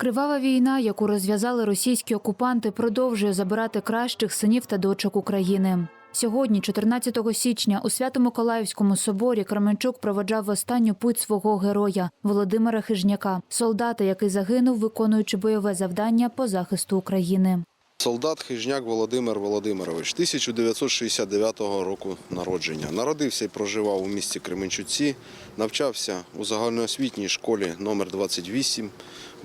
Кривава війна, яку розв'язали російські окупанти, продовжує забирати кращих синів та дочок України. Сьогодні, 14 січня, у Свято-Миколаївському соборі Кременчук проведжав останню путь свого героя Володимира Хижняка, солдата, який загинув, виконуючи бойове завдання по захисту України. Солдат Хижняк Володимир Володимирович, 1969 року народження. Народився і проживав у місті Кременчуці, навчався у загальноосвітній школі номер 28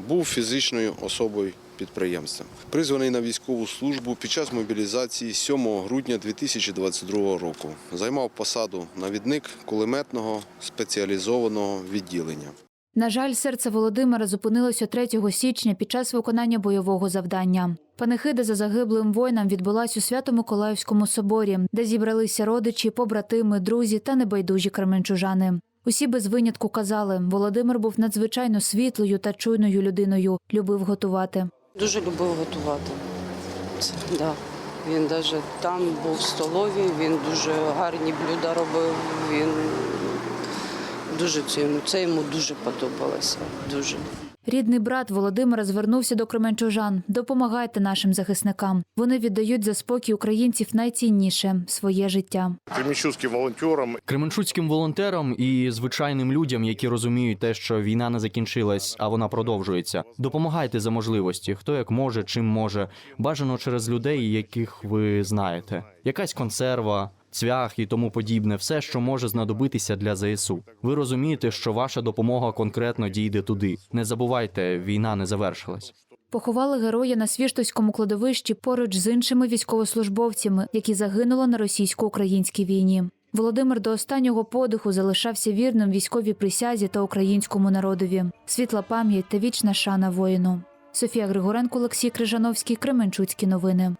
був фізичною особою підприємства. Призваний на військову службу під час мобілізації 7 грудня 2022 року. Займав посаду навідник кулеметного спеціалізованого відділення. На жаль, серце Володимира зупинилося 3 січня під час виконання бойового завдання. Панихида за загиблим воїнам відбулась у Свято-Миколаївському соборі, де зібралися родичі, побратими, друзі та небайдужі кременчужани. Усі без винятку казали, Володимир був надзвичайно світлою та чуйною людиною, любив готувати. Дуже любив готувати. Да. Він навіть там був в столові, він дуже гарні блюда робив. Він дуже це це йому дуже подобалося. Дуже. Рідний брат Володимира звернувся до кременчужан. Допомагайте нашим захисникам. Вони віддають за спокій українців найцінніше своє життя. кременчуцьким волонтерам Кременчуцьким волонтерам і звичайним людям, які розуміють те, що війна не закінчилась, а вона продовжується. Допомагайте за можливості, хто як може, чим може. Бажано через людей, яких ви знаєте. Якась консерва, цвях і тому подібне, все, що може знадобитися для ЗСУ. Ви розумієте, що ваша допомога конкретно дійде туди. Не забувайте, війна не завершилась. Поховали героя на Свіштовському кладовищі поруч з іншими військовослужбовцями, які загинули на російсько-українській війні. Володимир до останнього подиху залишався вірним військовій присязі та українському народові. Світла пам'ять та вічна шана воїну. Софія Григоренко, Олексій Крижановський, Кременчуцькі новини.